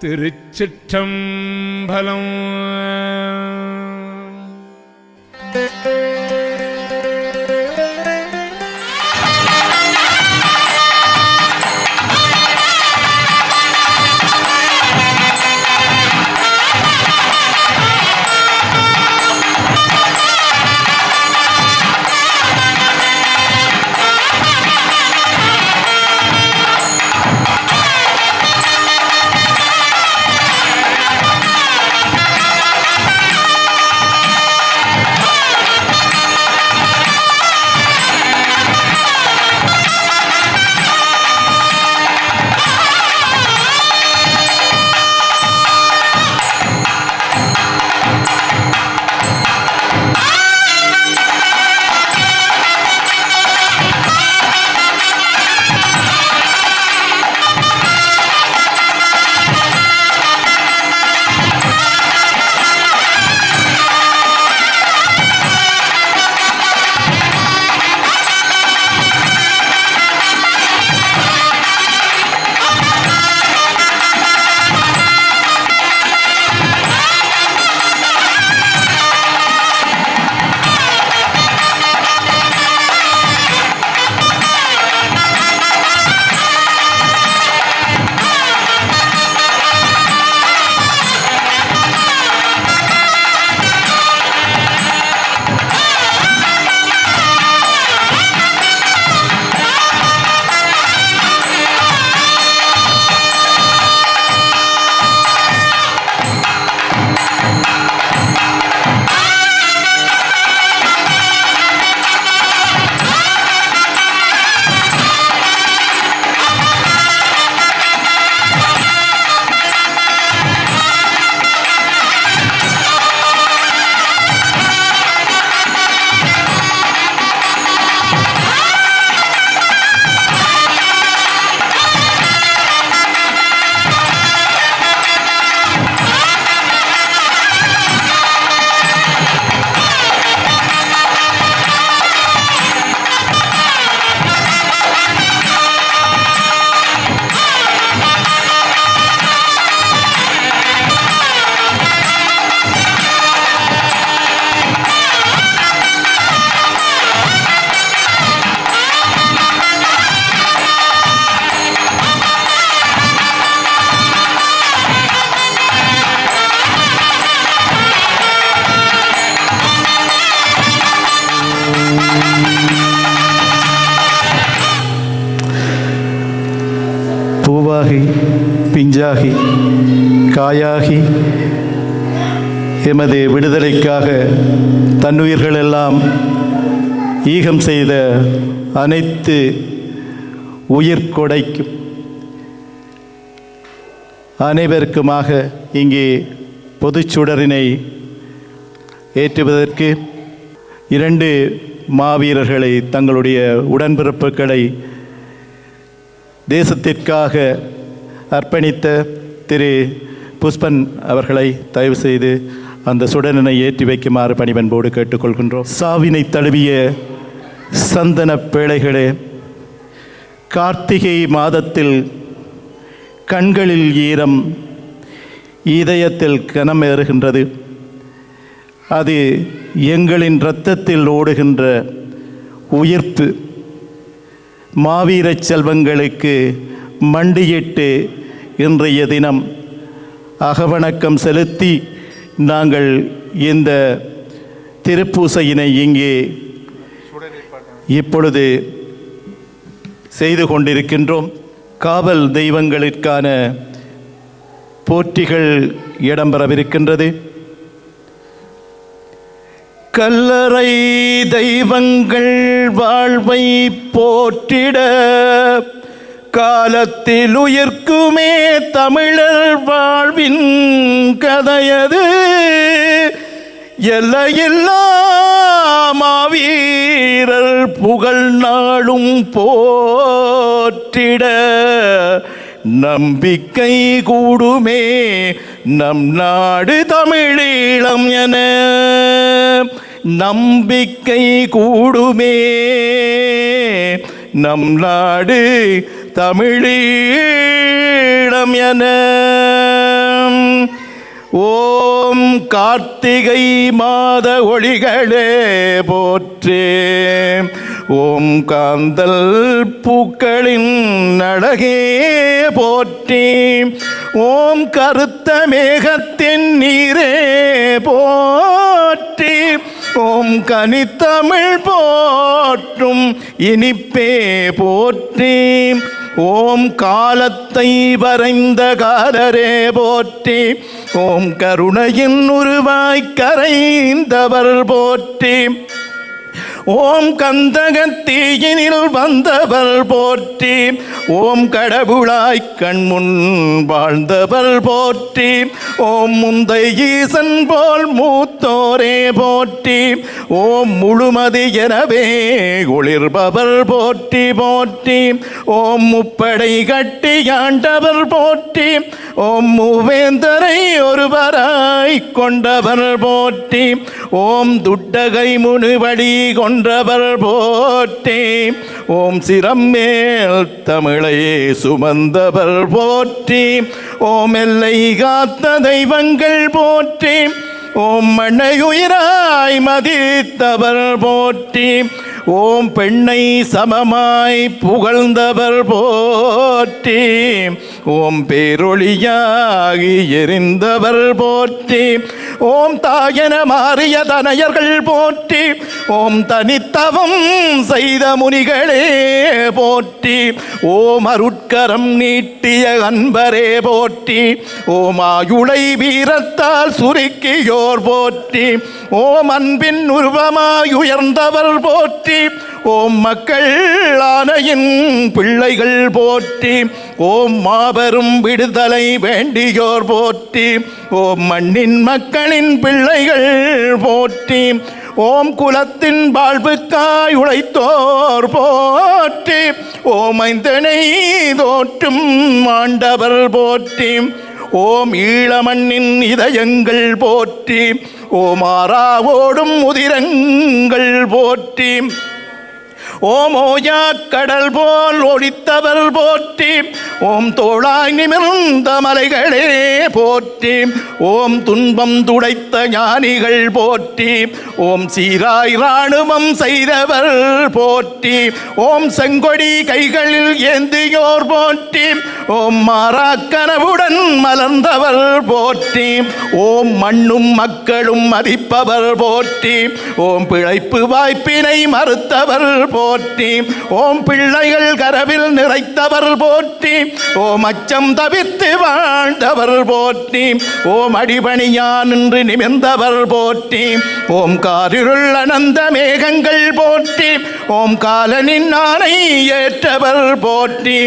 திருச்சிற்றம்பலம். பிஞ்சாகி காயாகி எமது விடுதலைக்காக தன்னுயிர்களெல்லாம் ஈகம் செய்த அனைத்து உயிர்கொடைக்கும் அனைவருக்குமாக இங்கே பொதுச்சுடரினை ஏற்றுவதற்கு இரண்டு மாவீரர்களை தங்களுடைய உடன்பிறப்புகளை தேசத்திற்காக அர்ப்பணித்த திரு புஷ்பன் அவர்களை தயவு செய்து அந்த சுடனினை ஏற்றி வைக்குமாறு பணிவன்போடு கேட்டுக்கொள்கின்றோம். சாவினை தழுவிய சந்தன பேழைகளே கார்த்திகை மாதத்தில் கண்களில் ஈரம் இதயத்தில் கனம் ஏறுகின்றது. அது எங்களின் இரத்தத்தில் ஓடுகின்ற உயிர்ப்பு மாவீரச் செல்வங்களுக்கு மண்டியிட்டு இன்றைய தினம் அகவணக்கம் செலுத்தி நாங்கள் இந்த திருப்பூசையினை இங்கே இப்பொழுது செய்து கொண்டிருக்கின்றோம். காவல் தெய்வங்களுக்கான போற்றிகள் இடம்பெறவிருக்கின்றது. கல்லறை தெய்வங்கள் வாழ்வை போற்றிட காலத்தில் உயிர்க்குமே தமிழர் வாழ்வின் கதையது. எல்லையில்லா மாவீரர் புகழ் நாளும் போற்றிட நம்பிக்கை கூடுமே நம் நாடு தமிழீழம் என. நம்பிக்கை கூடுமே நம் நாடு தமிழீழம் என. ஓம் கார்த்திகை மாத ஒளிகளே போற்றே. ஓம் காந்தல் பூக்களின் அழகே போற்றி. ஓம் கருத்த மேகத்தின் நீரே போற்றி. ஓம் கனித்தமிழ் போற்றும் இனிப்பே போற்றி. ஓம் காலத்தை வரைந்த காலரே போற்றி ஓம் கருணையின் உருவாய் கரைந்தவர் போற்றி. ஓம் கந்தகத்தீயினில் வந்தவர் போற்றி. ஓம் கடவுளாய் கண்முன் வாழ்ந்தவர் போற்றி. ஓம் முந்தை ஈசன் போல் மூத்தோரே போற்றி. ஓம் முழுமதி எனவே ஒளிர்பவர் போற்றி போற்றி. ஓம் முப்படை கட்டி ஆண்டவர் போற்றி. ஓம் மூவேந்தரை ஒருவராய் கொண்டவர் போற்றி. ஓம் துட்டகை முனுவடி கொண்ட கொன்றவர் போற்றி. ஓம் சிரம் மேல் தமிழை சுமந்தவர் போற்றி. ஓம் எல்லை காத்த தெய்வங்கள் போற்றி. ஓம் மண்ணையுயிராய் மதித்தவர் போற்றி. ஓம் பெண்ணை சமமாய் புகழ்ந்தவர் போற்றி. ஓம் பேரொழியாகி எரிந்தவர் போற்றி. ஓம் தாயன மாறிய தனையர்கள் போற்றி. ஓம் தனித்தவம் செய்த முனிகளே போற்றி. ஓம் அருட்கரம் நீட்டிய அன்பரே போற்றி. ஓம் ஆயுளை வீரத்தால் சுருக்கியோர் போற்றி. ஓம் அன்பின் உருவமாய் உயர்ந்தவர் போற்றி. ஓம் மக்கள் ஆனையின் பிள்ளைகள் போற்றி ஓம் மாபெரும் விடுதலை வேண்டியோர் போற்றி ஓம் மண்ணின் மக்களின் பிள்ளைகள் போற்றி ஓம் குலத்தின் வாழ்வுக்காய் உழைத்தோர் போற்றி ஓம் ஐந்தனை தோற்றும் ஆண்டவர் போற்றி ஓம் ஈழமண்ணின் இதயங்கள் போற்றி ஓமாரா ஓடும் உதிரங்கள் போற்றி ஓம் கடல் போல் ஒழித்தவர் போற்றி ஓம் தோளாய் நிமிர்ந்த மலைகளே போற்றி ஓம் துன்பம் துடைத்த ஞானிகள் போற்றி ஓம் சீராய் ராணுவம் செய்தவர் போற்றி ஓம் செங்கொடி கைகளில் ஏந்தியோர் போற்றி ஓம் மாறா கனவுடன் மலர்ந்தவர் போற்றி ஓம் மண்ணும் மக்களும் மதிப்பவர் போற்றி ஓம் பிழைப்பு வாய்ப்பினை மறுத்தவர் போ போற்றி. ஓம் பிள்ளைகள் கரவில் நிறைத்தவர் போற்றி. ஓம் அச்சம் தவித்து வாழ்ந்தவர் போற்றி. ஓம் அடிபணியான் என்று நிமிர்ந்தவர் போற்றி. ஓம் காரிருள் அனந்த மேகங்கள் போற்றி. ஓம் காலனின் ஆணை ஏற்றவர் போற்றி.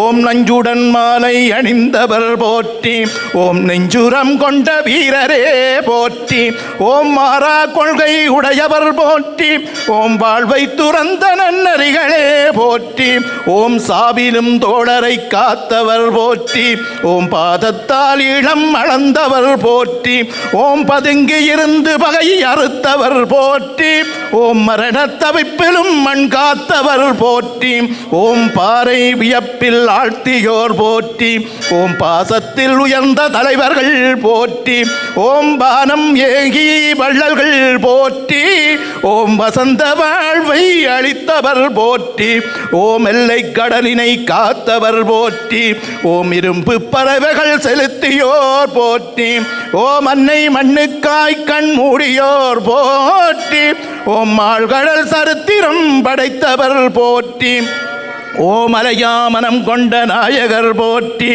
ஓம் நஞ்சுடன் மாலை அணிந்தவர் போற்றி. ஓம் நெஞ்சுரம் கொண்ட வீரரே போற்றி. ஓம் மாறா கொள்கை உடையவர் போற்றி. ஓம் வாழ்வை துறந்தன நன்னறிகளே போற்றி. ஓம் சாவிலும் தோழரை காத்தவர் போற்றி. ஓம் பாதத்தால் இளம் அளந்தவர் போற்றி. ஓம் பதுங்கி இருந்து பகை அறுத்தவர் போற்றி. ஓம் மரண தவிப்பிலும் மண் காத்தவர் போற்றி. ஓம் பாறை வியப்பில் ஆழ்த்தியோர் போற்றி. ஓம் பாசத்தில் உயர்ந்த தலைவர்கள் போற்றி. ஓம் பானம் ஏகி வள்ளல்கள் போற்றி. ஓம் வசந்த வாழ்வை அளித்தவர் போற்றி. ஓம் எல்லை கடலினை காத்தவர் போற்றி. ஓம் இரும்பு பறவைகள் செலுத்தியோர் போற்றி. ஓம் அன்னை மண்ணுக்காய் கண் மூடியோர் போற்றி. ஓம் ஆழ்கடல் சரித்திரம் படைத்தவர் போற்றி. ஓம் அலையாமனம் கொண்ட நாயகர் போற்றி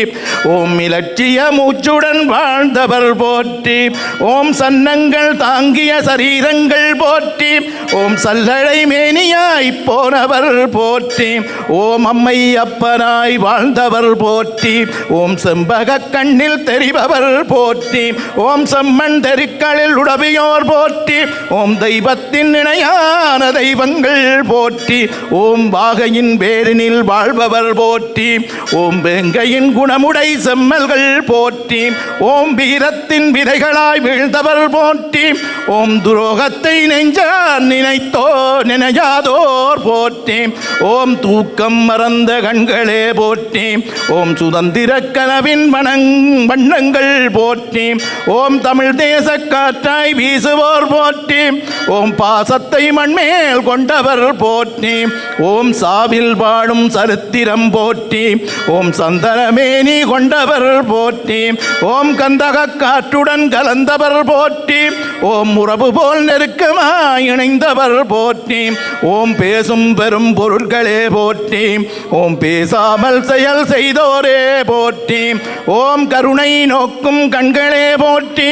ஓம் இலட்சிய மூச்சுடன் வாழ்ந்தவர் போற்றி ஓம் சன்னங்கள் தாங்கிய சரீரங்கள் போற்றி ஓம் சல்லடை மேனியாய் போனவர் போற்றி ஓம் அம்மை அப்பனாய் வாழ்ந்தவர் போற்றி ஓம் செம்பக கண்ணில் தெரிபவர் போற்றி ஓம் செம்மண் தெருக்களில் உடவியோர் போற்றி ஓம் தெய்வத்தின் இணையான தெய்வங்கள் போற்றி ஓம் வாகையின் வேறு மண்ணில் வாழ்பவர் போற்றி. ஓம் வெங்கையின் குணமுடை செம்மல்கள் போற்றி. ஓம் வீரத்தின் விதைகளாய் வீழ்ந்தவர் போற்றி. ஓம் துரோகத்தை நெஞ்சார் நினைத்தோ நினையாதோர் போற்றி. ஓம் தூக்கம் மறந்த கண்களே போற்றி. ஓம் சுதந்திர கனவின் மனங் வண்ணங்கள் போற்றி. ஓம் தமிழ் தேச காற்றாய் வீசுவோர் போற்றி. ஓம் பாசத்தை மண்மேல் கொண்டவர் போற்றி. ஓம் சாவில் வாழும் சரித்திரம் போற்றி. ஓம் சந்தனமேனி கொண்டவர் போற்றி. ஓம் கந்தக காற்றுடன் கலந்தவர் போற்றி. ஓம் உறவு போல் நெருக்கமாய் இணைந்தவர் போற்றி. ஓம் பேசும் பெரும் பொருட்களே போற்றி. ஓம் பேசாமல் செயல் செய்தோரே போற்றி. ஓம் கருணை நோக்கும் கண்களே போற்றி.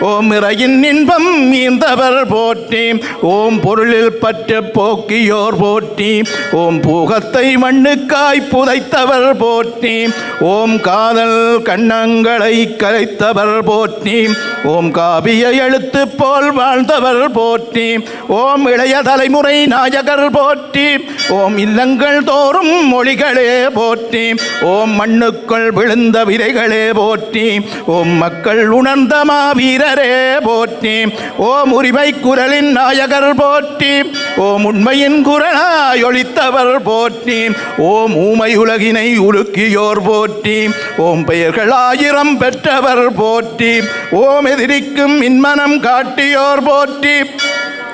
ஓம் இறையின் இன்பம் மீந்தவர் போற்றி. ஓம் பொருளில் பற்று போக்கியோர் போற்றி. ஓம் பூகத்தை மண்ணுக்காய் புதைத்தவர் போற்றி. ஓம் காதல் கண்ணங்களை கரைத்தவர் போற்றி. ஓம் காவிய எழுத்து போல் வாழ்ந்தவர் போற்றி. ஓம் இளைய தலைமுறை நாயகர் போற்றி. ஓம் இல்லங்கள் தோறும் மொழிகளே போற்றி. ஓம் மண்ணுக்குள் விழுந்த விதைகளே போற்றி. ஓம் மக்கள் உணர்ந்த மாவீரரே போற்றி. ஓம் உரிமை குரலின் நாயகர் போற்றி. ஓம் உண்மையின் குரலாய் ஒழித்தவர் போற்றி. ஓம் ஊமை உலகினை உருக்கியோர் போற்றி. ஓம் பெயர்கள் ஆயிரம் பெற்றவர் போற்றி. ஓம் எதிரிக்கும் இன்மனம் காட்டியோர் போற்றி.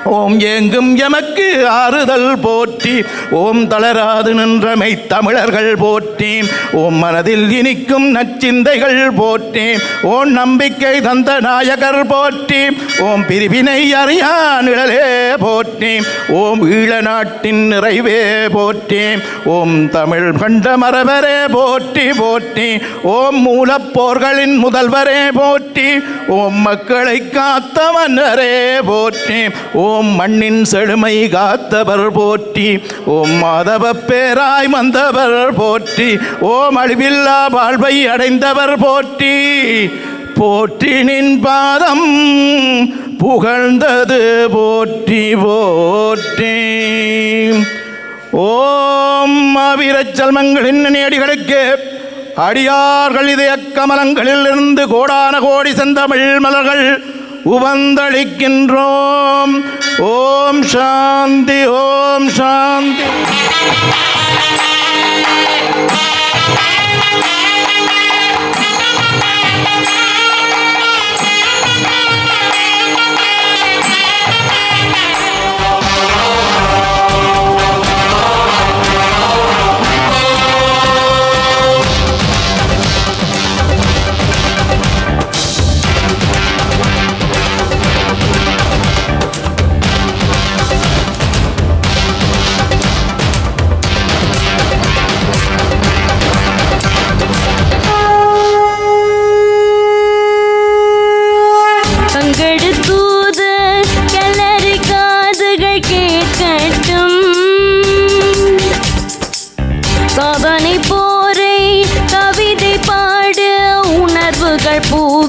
ஓம் ஏங்கும் எமக்கு ஆறுதல் போற்றி. ஓம் தளராது நின்றமை தமிழர்கள் போற்றேன் ஓம் மனதில் இனிக்கும் நச்சிந்தைகள் போற்றேன் ஓம் நம்பிக்கை தந்த நாயகர் போற்றேன் ஓம் பிரிவினை அறியா நிழலே போற்றேன் ஓம் ஈழ நாட்டின் நிறைவே போற்றேன் ஓம் தமிழ் கண்ட மரபரே போற்றி போற்றி. ஓம் மூலப்போர்களின் முதல்வரே போற்றி. ஓம் மக்களை காத்தவனரே மன்னரே போற்றி. ஓம் ஓம் மண்ணின் செழுமை காத்தவர் போற்றி ஓம் மாதவ பேராய் வந்தவர் போற்றி ஓம் அழிவில்லா வாழ்வை அடைந்தவர் போற்றி. போற்றினின் பாதம் புகழ்ந்தது போற்றி போற்றி. ஓம் மாவீரச் செல்மங்களின் அடியார்கள் இதய கமலங்களில் இருந்து கோடான கோடி செந்தமிழ் மலர்கள் உவந்தளிக்கின்றோம். ஓம் சாந்தி ஓம் சாந்தி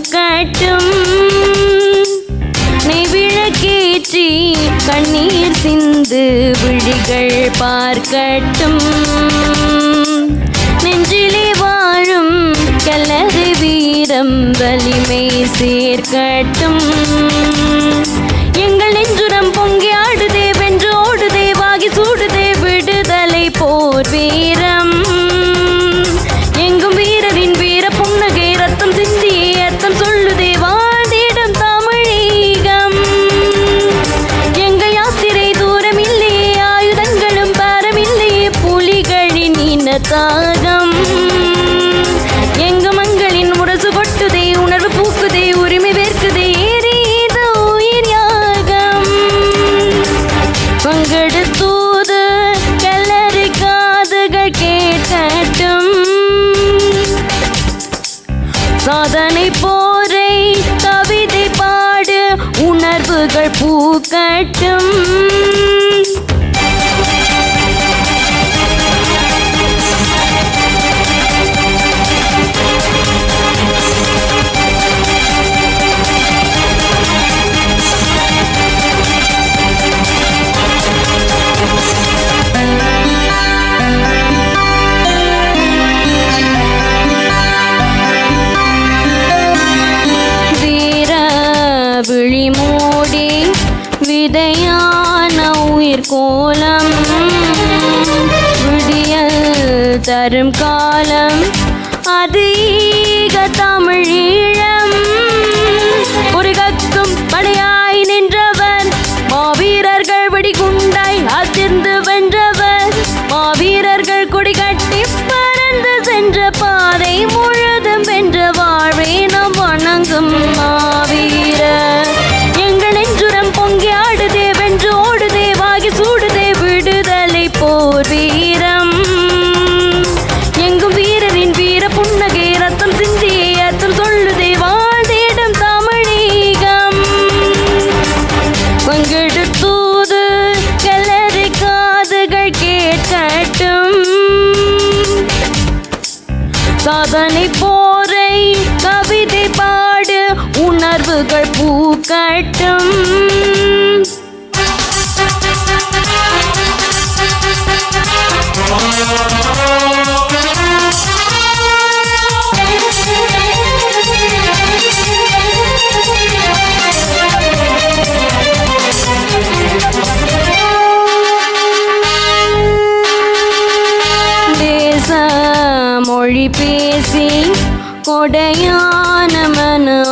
காட்டும். பூக்கட்டும் நெவிழக்கேற்றி கண்ணீர் சிந்து விழிகள் பார்க்கட்டும். நெஞ்சிலே வாழும் கலரி வீரம் வலிமை சேர்க்கட்டும். எங்கள் நெஞ்சுரம் பொங்கி corazón. வரும் காலம் கொடையான மன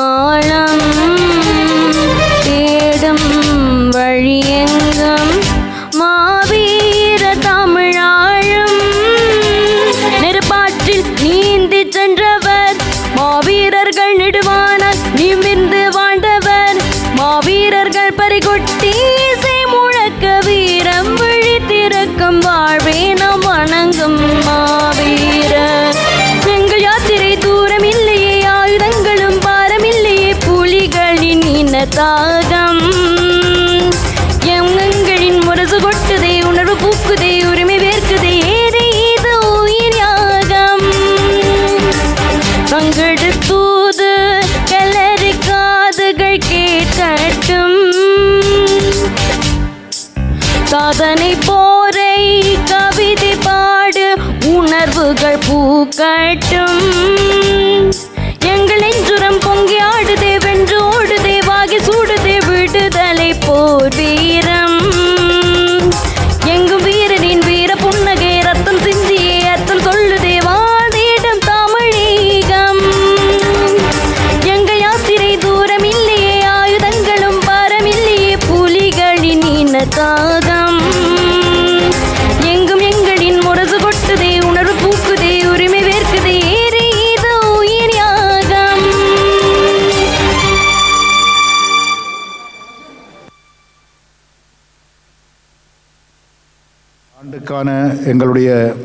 பூக்கட்டும்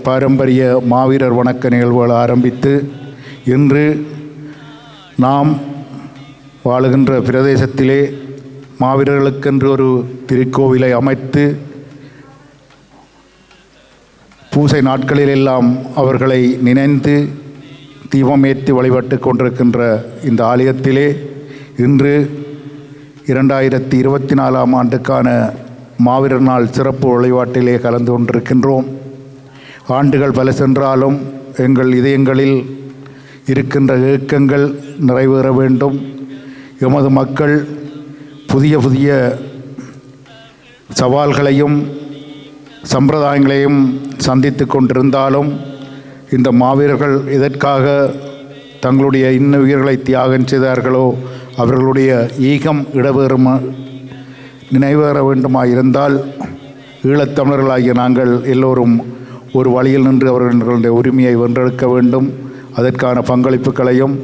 பாரம்பரிய மாவீரர் வணக்க நிகழ்வுகள் ஆரம்பித்து இன்று நாம் வாழுகின்ற பிரதேசத்திலே மாவீரர்களுக்கென்று ஒரு திருக்கோவிலை அமைத்து பூசை நாட்களிலெல்லாம் அவர்களை நினைந்து தீபமேற்றி வழிபட்டு கொண்டிருக்கின்ற இந்த ஆலயத்திலே இன்று இரண்டாயிரத்தி இருபத்தி நாலாம் ஆண்டுக்கான மாவீரர் நாள் சிறப்பு வழிபாட்டிலே கலந்து கொண்டிருக்கின்றோம். ஆண்டுகள் பல சென்றாலும் எங்கள் இதயங்களில் இருக்கின்ற ஏக்கங்கள் நிறைவேற வேண்டும். எமது மக்கள் புதிய புதிய சவால்களையும் சம்பிரதாயங்களையும் சந்தித்து கொண்டிருந்தாலும் இந்த மாவீரர்கள் எதற்காக தங்களுடைய இன்ன உயிர்களை தியாகம் செய்தார்களோ அவர்களுடைய ஈகம் இடவேறுமா நினைவேற வேண்டுமா இருந்தால் ஈழத்தமிழர்களாகிய நாங்கள் எல்லோரும் ஒரு வழியில் நின்று அவர்களுடைய உரிமையை வென்றெடுக்க வேண்டும். அதற்கான பங்களிப்புகளையும்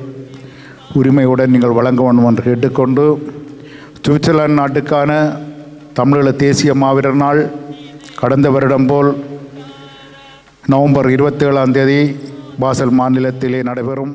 உரிமையுடன் நீங்கள் வழங்க வேண்டும் என்று கேட்டுக்கொண்டு சுவிட்சர்லாந்து நாட்டுக்கான தமிழீழ தேசிய மாவீரர் நாள் கடந்த வருடம் போல் நவம்பர் இருபத்தேழாம் தேதி பாசல் மாநிலத்திலே நடைபெறும்.